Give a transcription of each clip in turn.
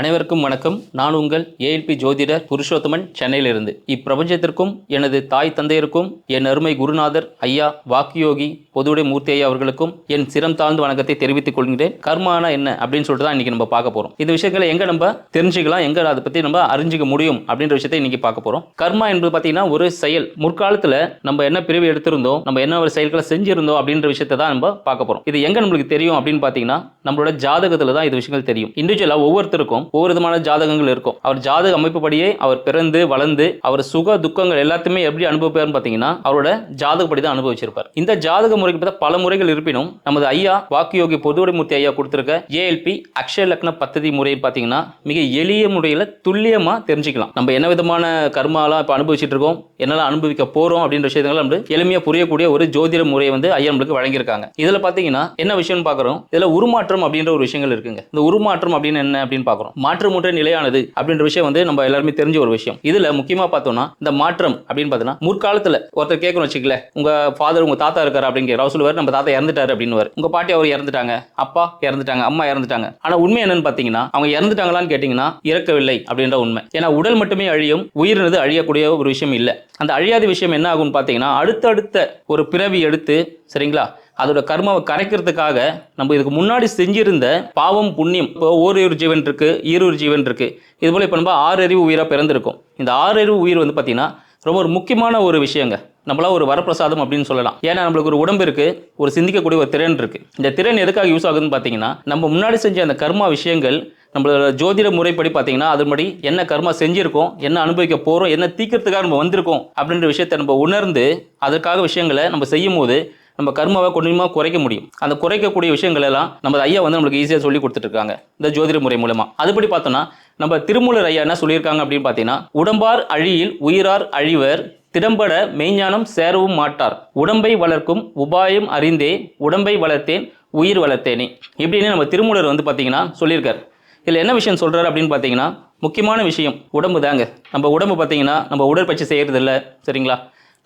அனைவருக்கும் வணக்கம். நான் உங்கள் ஏஎல்பி ஜோதிடர் புருஷோத்தமன் சென்னையிலிருந்து. இப்பிரபஞ்சத்திற்கும் எனது தாய் தந்தையருக்கும் என் அருமை குருநாதர் ஐயா வாக்கியோகி பொதுவுடைய மூர்த்தி ஐயா அவர்களுக்கும் என் சிரம் தாழ்ந்த வணக்கத்தை தெரிவித்துக் கொள்கிறேன் கர்மானா என்ன அப்படின்னு சொல்லிட்டு தான் இன்னைக்கு நம்ம பார்க்க போறோம். இந்த விஷயங்களை எங்க நம்ம தெரிஞ்சுக்கலாம் எங்க அதை பத்தி நம்ம அறிஞ்சிக்க முடியும் அப்படின்ற விஷயத்தை இன்னைக்கு பார்க்க போறோம். கர்மா என்பது பார்த்தீங்கன்னா ஒரு செயல். முற்காலத்துல நம்ம என்ன பிரிவு எடுத்திருந்தோம் நம்ம என்ன ஒரு செயல்களை செஞ்சிருந்தோம் அப்படின்ற விஷயத்தை தான் நம்ம பார்க்க போறோம். இது எங்க நம்மளுக்கு தெரியும் அப்படின்னு பார்த்தீங்கன்னா நம்மளோட ஜாதகத்துல தான் இது விஷயங்கள் தெரியும். இண்டிவிஜுவலா ஒவ்வொருத்தருக்கும் ஒவ்வொரு விதமான ஜாதகங்கள் இருக்கும். அவர் ஜாதக அமைப்புப்படியே அவர் பிறந்து வளர்ந்து அவர் சுக துக்கங்கள் எல்லாத்தையுமே எப்படி அனுபவிப்பார்னு பார்த்தீங்கன்னா அவரோட ஜாதகப்படி தான் அனுபவிச்சிருப்பார். இந்த ஜாதக முறைக்கு பார்த்தா பல முறைகள் இருப்பினும் நமது ஐயா வாக்குயோகி பொதுவுடைமூர்த்தி ஐயா கொடுத்துருக்க ஏஎல்பி அக்ஷய லக்ன பத்ததி முறை பார்த்தீங்கன்னா மிக எளிய முறையில் துல்லியமாக தெரிஞ்சுக்கலாம். நம்ம என்ன விதமான கர்மாலாம் இப்போ அனுபவிச்சுட்டு இருக்கோம் என்னெல்லாம் அனுபவிக்க போகிறோம் அப்படின்ற விஷயங்கள் நம்ம எளிமையாக புரியக்கூடிய ஒரு ஜோதிட முறையை வந்து ஐயா நம்மளுக்கு வழங்கியிருக்காங்க. இதில் பார்த்தீங்கன்னா என்ன விஷயம்னு பார்க்குறோம் இதில் உருமாற்றம் அப்படின்ற ஒரு விஷயங்கள் இருக்குங்க. இந்த உருமாற்றம் அப்படின்னு என்ன அப்படின்னு பார்க்குறோம். மாற்றம் நிலையானது அப்படின்ற விஷயம் வந்து நம்ம எல்லாருமே தெரிஞ்ச ஒரு விஷயம். இதுல முக்கியமா பார்த்தோம்னா இந்த மாற்றம் அப்படின்னு பார்த்தோம்னா முற்காலத்துல ஒருத்தர் கேட்கணும் வச்சுக்கல உங்க ஃபாதர் உங்க தாத்தா இருக்காரு அப்படிங்கிற அவர் சொல்லுவார் நம்ம தாத்தா இறந்துட்டாரு அப்படின்னு உங்க பாட்டி அவர் இறந்துட்டாங்க அப்பா இறந்துட்டாங்க அம்மா இறந்துட்டாங்க. ஆனா உண்மை என்னன்னு பாத்தீங்கன்னா அவங்க இறந்துட்டாங்களான்னு கேட்டீங்கன்னா இறக்கவில்லை அப்படின்ற உண்மை. ஏன்னா உடல் மட்டுமே அழியும் உயிரினது அழியக்கூடிய ஒரு விஷயம் இல்லை. அந்த அழியாத விஷயம் என்ன ஆகும்னு பார்த்தீங்கன்னா அடுத்தடுத்த ஒரு பிறவி எடுத்து சரிங்களா அதோட கர்மாவை கரைக்கிறதுக்காக நம்ம இதுக்கு முன்னாடி செஞ்சிருந்த பாவம் புண்ணியம் இப்போ ஓரிரு ஜீவன் இருக்கு ஈரொரு ஜீவன் இருக்கு. இது போல இப்போ நம்ம ஆறு அறிவு உயிராக பிறந்திருக்கும். இந்த ஆறு அறிவு உயிர் வந்து பார்த்தீங்கன்னா ரொம்ப ஒரு முக்கியமான ஒரு விஷயங்க. நம்மளாம் ஒரு வரப்பிரசாதம் அப்படின்னு சொல்லலாம். ஏன்னா நம்மளுக்கு ஒரு உடம்பு இருக்கு ஒரு சிந்திக்கக்கூடிய ஒரு திறன் இருக்கு. இந்த திறன் எதுக்காக யூஸ் ஆகுதுன்னு பார்த்தீங்கன்னா நம்ம முன்னாடி செஞ்ச அந்த கர்மா விஷயங்கள் நம்மளோட ஜோதிட முறைப்படி பார்த்தீங்கன்னா அதன்படி என்ன கர்மா செஞ்சிருக்கோம் என்ன அனுபவிக்க போகிறோம் என்ன தீக்கிறதுக்காக நம்ம வந்திருக்கோம் அப்படின்ற விஷயத்தை நம்ம உணர்ந்து அதற்காக விஷயங்களை நம்ம செய்யும் போது நம்ம கர்மாவை கொஞ்சமாக குறைக்க முடியும். அந்த குறைக்கக்கூடிய விஷயங்கள் எல்லாம் நம்ம ஐயா வந்து நம்மளுக்கு ஈஸியாக சொல்லி கொடுத்துட்ருக்காங்க இந்த ஜோதிட முறை மூலமா. அதுபடி பார்த்தோம்னா நம்ம திருமூலர் ஐயா என்ன சொல்லியிருக்காங்க அப்படின்னு பார்த்தீங்கன்னா உடம்பார் அழியில் உயிரார் அழிவர் திடம்பட மெய்ஞானம் சேரவும் மாட்டார். உடம்பை வளர்க்கும் உபாயம் அறிந்தே உடம்பை வளர்த்தேன் உயிர் வளர்த்தேனே. இப்படின்னு நம்ம திருமூலர் வந்து பார்த்தீங்கன்னா சொல்லியிருக்கார். இதில் என்ன விஷயம் சொல்கிறாரு அப்படின்னு பார்த்தீங்கன்னா முக்கியமான விஷயம் உடம்பு தாங்க. நம்ம உடம்பு பார்த்தீங்கன்னா நம்ம உடற்பயிற்சி செய்கிறது இல்லை சரிங்களா?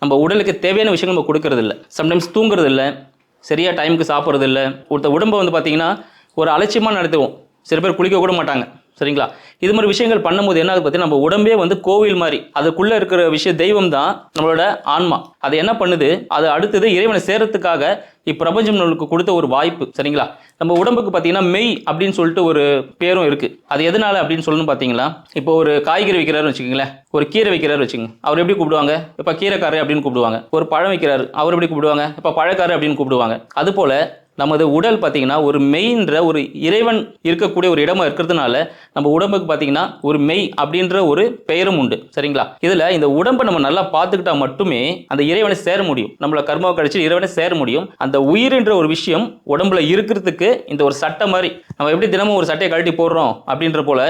நம்ம உடலுக்கு தேவையான விஷயங்கள் நம்ம கொடுக்கறது இல்லை சம்டைம்ஸ் தூங்குறது இல்லை சரியாக டைமுக்கு சாப்பிட்றது இல்லை ஒருத்த உடம்பை வந்து பார்த்தீங்கன்னா ஒரு அலட்சியமாக நடத்துவோம் சில பேர் குளிக்க கூட மாட்டாங்க சரிங்களா? இது மாதிரி விஷயங்கள் பண்ணும்போது என்ன ஆகுது பார்த்தீங்கன்னா நம்ம உடம்பே வந்து கோவில் மாதிரி அதுக்குள்ளே இருக்கிற விஷய தெய்வம் தான் நம்மளோட ஆன்மா. அது என்ன பண்ணுது? அது அடுத்தது இறைவனை சேரத்துக்காக இப்பிரபஞ்சம் நம்மளுக்கு கொடுத்த ஒரு வாய்ப்பு சரிங்களா? நம்ம உடம்புக்கு பார்த்தீங்கன்னா மெய் அப்படின்னு சொல்லிட்டு ஒரு பேரும் இருக்குது அது எதனால அப்படின்னு சொல்லணும் பார்த்தீங்களா? இப்போ ஒரு காய்கறி வைக்கிறாருன்னு வச்சுக்கோங்களேன். ஒரு கீரை வைக்கிறாரு வச்சுங்க அவர் எப்படி கூப்பிடுவாங்க? இப்போ கீரைக்காரர் அப்படின்னு கூப்பிடுவாங்க. ஒரு பழம் வைக்கிறாரு. அவர் எப்படி கூப்பிடுவாங்க? இப்போ பழக்காரர் அப்படின்னு கூப்பிடுவாங்க. அதுபோல் நமது உடல் பார்த்திங்கன்னா ஒரு மெய்ன்ற ஒரு இறைவன் இருக்கக்கூடிய ஒரு இடமா இருக்கிறதுனால நம்ம உடம்புக்கு பார்த்தீங்கன்னா ஒரு மெய் அப்படின்ற ஒரு பெயரும் உண்டு. சரிங்களா? இதில் இந்த உடம்பை நம்ம நல்லா பார்த்துக்கிட்டா மட்டுமே அந்த இறைவனை சேர முடியும். நம்மள கர்மாவை கழிச்சு இறைவனை சேர முடியும். அந்த உயிர்ன்ற ஒரு விஷயம் உடம்புல இருக்கிறதுக்கு இந்த ஒரு சட்டை மாதிரி நம்ம எப்படி தினமும் ஒரு சட்டையை கழட்டி போடுறோம் அப்படின்ற போல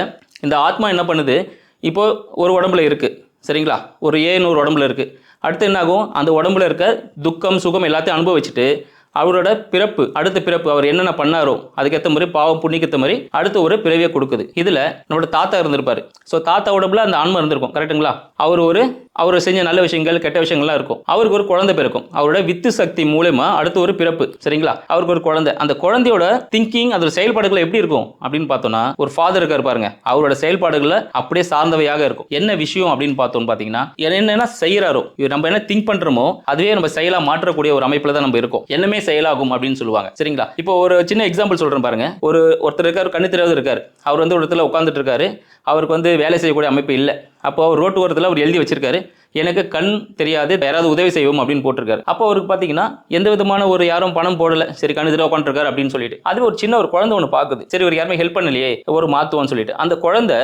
இந்த ஆத்மா என்ன பண்ணுது? இப்போ ஒரு உடம்புல இருக்குது சரிங்களா? ஒரு ஏன்னு ஒரு உடம்புல இருக்குது அடுத்து என்னாகும்? அந்த உடம்புல இருக்க துக்கம் சுகம் எல்லாத்தையும் அனுபவிச்சுட்டு அவரோட பிறப்பு அடுத்த பிறப்பு அவர் என்னென்ன பண்ணாரோ அதுக்கேற்ற மாதிரி பாவம் புண்ணிக்கேற்ற மாதிரி அடுத்த ஒரு பிறவியை கொடுக்குது. இதில் நம்மளோட தாத்தா இருந்திருப்பாரு. ஸோ தாத்தா உடம்புல அந்த ஆன்மா இருந்திருக்கும். கரெக்ட்டுங்களா அவர் ஒரு அவர் செஞ்ச நல்ல விஷயங்கள் கெட்ட விஷயங்கள்லாம் இருக்கும். அவருக்கு ஒரு குழந்தை பிறக்கும். அவரோட வித்து சக்தி மூலயமா அடுத்து ஒரு பிறப்பு சரிங்களா? அவருக்கு ஒரு குழந்தை. அந்த குழந்தையோட திங்கிங் அதோட செயல்பாடுகள் எப்படி இருக்கும் அப்படின்னு பார்த்தோம்னா ஒரு ஃபாதர் இருக்காரு பாருங்க. அவரோட செயல்பாடுகளை அப்படியே சார்ந்தவையாக இருக்கும். என்ன விஷயம் அப்படின்னு பார்த்தோம்னு பார்த்தீங்கன்னா என்னென்ன செய்யறாரோ இவர் நம்ம என்ன திங்க் பண்றோமோ அதுவே நம்ம செயலா மாற்றக்கூடிய ஒரு அமைப்பில் தான் நம்ம இருக்கோம். என்னமே செயலாகும் அப்படின்னு சொல்லுவாங்க சரிங்களா? இப்போ ஒரு சின்ன எக்ஸாம்பிள் சொல்றேன் பாருங்க. ஒரு ஒருத்தர் இருக்காரு கண்ணு தெரியாத இருக்காரு. அவர் வந்து ஒரு இடத்துல உட்காந்துட்டு இருக்காரு. அவருக்கு வந்து வேலை செய்யக்கூடிய அமைப்பு இல்லை. அப்போ அவர் ரோட்டு ஓரத்தில் அவர் எழுதி வச்சிருக்காரு. எனக்கு கண் தெரியாது யாராவது உதவி செய்வோம் அப்படின்னு போட்டிருக்காரு. அப்போ அவருக்கு பார்த்தீங்கன்னா எந்த விதமான ஒரு யாரும் பணம் போடல. சரி கண் தெரியாத உட்காந்துருக்காரு அப்படின்னு சொல்லிட்டு. அது ஒரு சின்ன ஒரு குழந்தை ஒன்று பார்க்குது சரி ஒரு யாருமே ஹெல்ப் பண்ணலையே ஒரு மாத்துவோம்னு சொல்லிட்டு. அந்த குழந்தை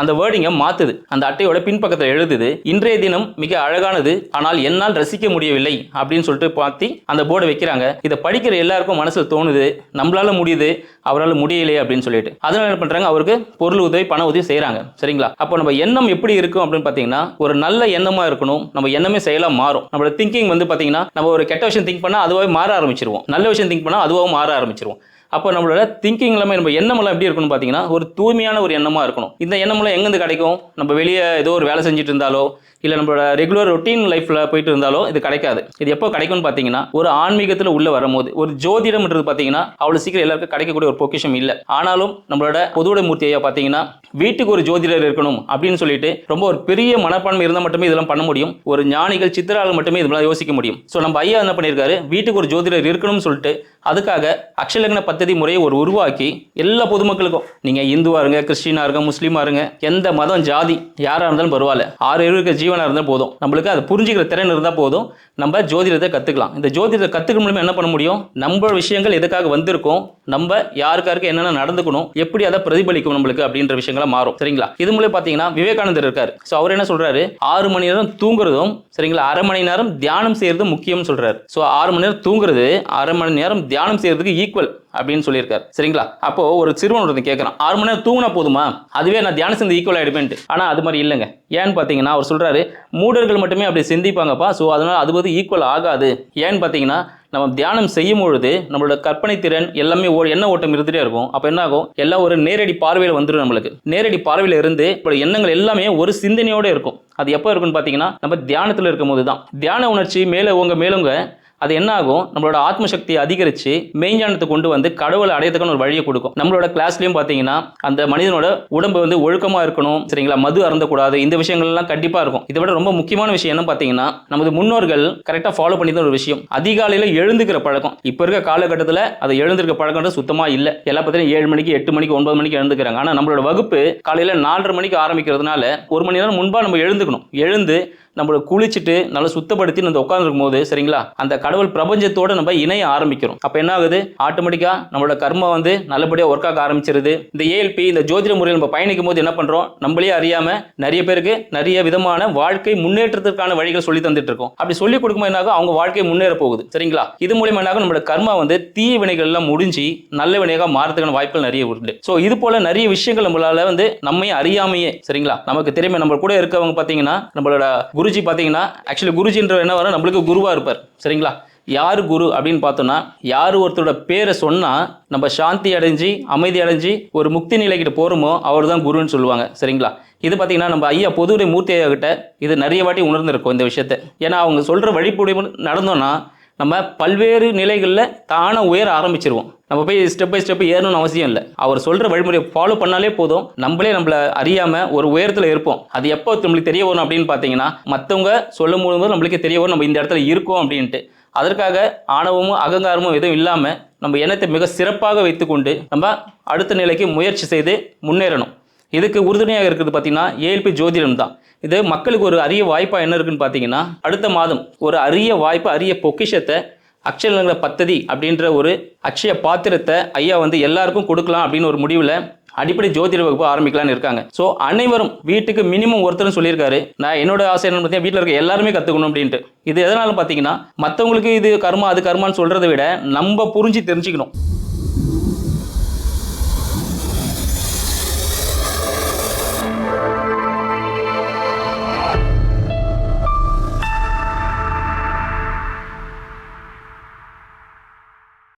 அந்த வேர்டிங்கை மாத்துது. அந்த அட்டையோட பின்பக்கத்தில் எழுதுது இன்றைய தினம் மிக அழகானது ஆனால் என்னால் ரசிக்க முடியவில்லை அப்படின்னு சொல்லிட்டு பார்த்து அந்த போர்டை வைக்கிறாங்க. இதை படிக்கிற எல்லாருக்கும் மனசில் தோணுது நம்மளால முடியுது அவரால் முடியலையே அப்படின்னு சொல்லிட்டு. அதனால என்ன பண்ணுறாங்க அவருக்கு பொருள் உதவி பண உதவி செய்கிறாங்க சரிங்களா? அப்போ நம்ம எண்ணம் எப்படி இருக்கும் அப்படின்னு பார்த்தீங்கன்னா ஒரு நல்ல எண்ணமாக இருக்கணும் நம்ம எண்ணமே செயலாக மாறும். நம்மளோட திங்கிங் வந்து பார்த்தீங்கன்னா நம்ம ஒரு கெட்ட விஷயம் திங்க் பண்ணால் அதுவாகவே மாற ஆரம்பிச்சிருவோம். நல்ல விஷயம் திங்க் பண்ணால் அதுவாகவும் மாற ஆரம்பிச்சிருவோம். அப்போ நம்மளோட திங்கிங் எல்லாமே நம்ம எண்ணமெல்லாம் எப்படி இருக்கணும் பார்த்தீங்கன்னா ஒரு தூய்மையான ஒரு எண்ணமாக இருக்கணும். இந்த எண்ணமெல்லாம் எங்கேருந்து கிடைக்கும்? நம்ம வெளியே ஏதோ ஒரு வேலை செஞ்சுட்டு இருந்தாலோ இல்லை நம்மளோட ரெகுலர் ரொட்டீன் லைஃப்பில் போயிட்டு இருந்தாலும் இது கிடைக்காது. இது எப்போ கிடைக்கும்னு பார்த்தீங்கன்னா ஒரு ஆன்மீகத்தில் உள்ள வரும்போது ஒரு ஜோதிடம்ன்றது பார்த்தீங்கன்னா அவ்வளோ சீக்கிரம் எல்லாருக்கும் கிடைக்கக்கூடிய ஒரு பொக்கிஷம் இல்லை. ஆனாலும் நம்மளோட பொதுவுட மூர்த்தி ஐயா பார்த்தீங்கன்னா வீட்டுக்கு ஒரு ஜோதிடர் இருக்கணும் அப்படின்னு சொல்லிட்டு ரொம்ப ஒரு பெரிய மனப்பான்மை இருந்தால் மட்டுமே இதெல்லாம் பண்ண முடியும். ஒரு ஞானிகள் சித்திரால் மட்டுமே இதெல்லாம் யோசிக்க முடியும். ஸோ நம்ம ஐயா என்ன பண்ணியிருக்காரு வீட்டுக்கு ஒரு ஜோதிடர் இருக்கணும்னு சொல்லிட்டு அதுக்காக அக்ஷலக்ன பத்ததி முறையை ஒரு உருவாக்கி எல்லா பொதுமக்களுக்கும் நீங்கள் இந்துவாக இருங்க கிறிஸ்டினாக இருங்க முஸ்லீமாக இருங்க எந்த மதம் ஜாதி யாராக இருந்தாலும் பரவாயில்ல. ஆறு இருக்க ஜீவன் ஜீவனாக இருந்தால் போதும். நம்மளுக்கு அதை புரிஞ்சுக்கிற திறன் இருந்தால் போதும். நம்ம ஜோதிடத்தை கற்றுக்கலாம் இந்த ஜோதிடத்தை கற்றுக்க மூலமா என்ன பண்ண முடியும்? நம்ம விஷயங்கள் எதுக்காக வந்திருக்கோம்? நம்ம யாருக்காருக்கு என்னென்ன நடந்துக்கணும்? எப்படி அதை பிரதிபலிக்கும் நம்மளுக்கு அப்படின்ற விஷயங்களா மாறும். சரிங்களா? இது மூலம் பார்த்தீங்கன்னா விவேகானந்தர் இருக்கார். ஸோ அவர் என்ன சொல்கிறாரு ஆறு மணி நேரம் தூங்குறதும் சரிங்களா? அரை மணி நேரம் தியானம் செய்யறது முக்கியம்னு சொல்கிறார் ஸோ ஆறு மணி நேரம் தூங்குறது அரை மணி நேரம் தியானம் செய்யறதுக்கு ஈக்குவல் அப்படின்னு சொல்லியிருக்காரு. சரிங்களா? அப்போ ஒரு சிறுவன் ஒருத்தன் கேட்குறான் ஆறு மணி நேரம் தூங்கினா போதுமா? அதுவே நான் தியானம் செஞ்சு ஈக்குவல் ஆயிடுமேன்ட்டு. ஆனால் அது மாதிரி இல்லைங்க. ஏன்னு பார்த்தீங்கன்னா அவர் சொல்கிறாரு மூடர்கள் மட்டுமே அப்படி சிந்திப்பாங்கப்பா. ஸோ அதனால் அது வந்து ஈக்குவல் ஆகாது. ஏன்னு பார்த்தீங்கன்னா நம்ம தியானம் செய்யும் பொழுது நம்மளோட கற்பனை திறன் எல்லாமே ஓ எண்ண ஓட்டம் இருந்துகிட்டே இருக்கும். அப்போ என்ன ஆகும்? எல்லாம் ஒரு நேரடி பார்வையில் வந்துடும் நம்மளுக்கு. நேரடி பார்வையில் இருந்து இப்போ எண்ணங்கள் எல்லாமே ஒரு சிந்தனையோடு இருக்கும். அது எப்போ இருக்குன்னு பார்த்தீங்கன்னா நம்ம தியானத்தில் இருக்கும் போது தான் தியான உணர்ச்சி மேலே உங்க மேலுங்க அது என்ன ஆகும் நம்மளோட ஆத்ம சக்தியை அதிகரித்து மெய்ஞானத்தை கொண்டு வந்து கடவுளை அடையத்துக்கான ஒரு வழியை கொடுக்கும். நம்மளோட கிளாஸ்லையும் பார்த்தீங்கன்னா அந்த மனிதனோட உடம்பு வந்து ஒழுக்கமாக இருக்கணும் சரிங்களா? மது அறந்தக்கூடாது இந்த விஷயங்கள்லாம் கண்டிப்பாக இருக்கும். இதை விட ரொம்ப முக்கியமான விஷயம் என்ன பார்த்தீங்கன்னா நமது முன்னோர்கள் கரெக்டாக ஃபாலோ பண்ணி தான் ஒரு விஷயம். அதிகாலையில் எழுந்துக்கிற பழக்கம். இப்போ இருக்க காலகட்டத்தில் அதை எழுந்திருக்க பழக்கம் சுத்தமாக இல்லை. எல்லா பார்த்தீங்கன்னா ஏழு மணிக்கு எட்டு மணிக்கு ஒன்பது மணிக்கு எழுந்துக்கிறாங்க. ஆனால் நம்மளோட வகுப்பு காலையில் நாலரை மணிக்கு ஆரம்பிக்கிறதுனால ஒரு மணி நேரம் முன்பாக நம்ம எழுந்துக்கணும். எழுந்து நம்மளை குளிச்சுட்டு நல்லா சுத்தப்படுத்தி நம்ம உட்காந்துருக்கும் போது சரிங்களா? அந்த கடவுள் பிரபஞ்சத்தோட நம்ம இணைய ஆரம்பிக்கிறோம். அப்போ என்ன ஆகுது? ஆட்டோமேட்டிக்காக நம்மளோட கர்மம் வந்து நல்லபடியாக ஒர்க் ஆக ஆரம்பிச்சிருது. இந்த ஏஎல்பி இந்த ஜோதிட முறையில் நம்ம பயணிக்கும் போது என்ன பண்ணுறோம் நம்மளே அறியாமல் நிறைய பேருக்கு நிறைய விதமான வாழ்க்கை முன்னேற்றத்திற்கான வழிகள் சொல்லி தந்துட்டு இருக்கோம் அப்படி சொல்லி கொடுக்கும்போது என்ன ஆகும் அவங்க வாழ்க்கை முன்னேற போகுது சரிங்களா? இது மூலியமா என்ன ஆகும் நம்மளோட கர்மா வந்து தீய வினைகள் எல்லாம் முடிஞ்சு நல்ல வினையாக மாறதுக்கான வாய்ப்புகள் நிறைய உண்டு. ஸோ இது போல நிறைய விஷயங்கள் நம்மளால வந்து நம்மையும் அறியாமையே சரிங்களா? நமக்கு திறமை நம்ம கூட இருக்கவங்க பார்த்தீங்கன்னா நம்மளோட குரு குருஜி பார்த்தீங்கன்னா ஆக்சுவலி குருஜின்ற என்ன வரும் நம்மளுக்கு குருவா இருப்பார். சரிங்களா? யார் குரு அப்படின்னு பார்த்தோம்னா யார் ஒருத்தரோட பேரை சொன்னால் நம்ம சாந்தி அடைஞ்சு அமைதி அடைஞ்சு ஒரு முக்தி நிலைக்கிட்ட போகிறோமோ அவர் தான் குருன்னு சொல்லுவாங்க. சரிங்களா? இது பார்த்தீங்கன்னா நம்ம ஐயா பொதுவுரை மூர்த்தி ஐயா கிட்ட இது நிறைய வாட்டி உணர்ந்திருக்கும் இந்த விஷயத்தை. ஏன்னா அவங்க சொல்கிற வழிபடி நடந்தோன்னா நம்ம பல்வேறு நிலைகளில் தானாக உயர ஆரம்பிச்சிருவோம். நம்ம போய் ஸ்டெப் பை ஸ்டெப் ஏறணும்னு அவசியம் இல்லை. அவர் சொல்கிற வழிமுறையை ஃபாலோ பண்ணாலே போதும். நம்மளே நம்மளை அறியாமல் ஒரு உயரத்தில் இருப்போம். அது எப்போ நம்மளுக்கு தெரிய வரும் அப்படின்னு பார்த்தீங்கன்னா மற்றவங்க சொல்லும் போது நம்மளுக்கு தெரிய வரும் நம்ம இந்த இடத்துல இருக்கோம் அப்படின்ட்டு. அதற்காக ஆணவமும் அகங்காரமும் எதுவும் இல்லாமல் நம்ம எண்ணத்தை மிக சிறப்பாக வைத்துக்கொண்டு நம்ம அடுத்த நிலைக்கு முயற்சி செய்து முன்னேறணும். இதுக்கு உறுதுணையாக இருக்கிறது பார்த்தீங்கன்னா ஏஎல்பி ஜோதிடம் தான். இது மக்களுக்கு ஒரு அரிய வாய்ப்பாக என்ன இருக்குன்னு பார்த்தீங்கன்னா அடுத்த மாதம் ஒரு அரிய வாய்ப்பு அரிய பொக்கிஷத்தை அக்ஷயலங்கிற பத்ததி அப்படின்ற ஒரு அக்ஷய பாத்திரத்தை ஐயா வந்து எல்லாருக்கும் கொடுக்கலாம் அப்படின்னு ஒரு முடிவில் அடிப்படை ஜோதிட வகுப்பு ஆரம்பிக்கலாம்னு இருக்காங்க. ஸோ அனைவரும் வீட்டுக்கு மினிமம் ஒருத்தரும் சொல்லியிருக்காரு. நான் என்னோட ஆசை என்னன்னு பார்த்தீங்கன்னா வீட்டில் இருக்க எல்லாருமே கற்றுக்கணும் அப்படின்ட்டு. இது எதனால பார்த்தீங்கன்னா மற்றவங்களுக்கு இது கர்மா அது கர்மான்னு சொல்கிறத விட நம்ம புரிஞ்சு தெரிஞ்சுக்கணும்.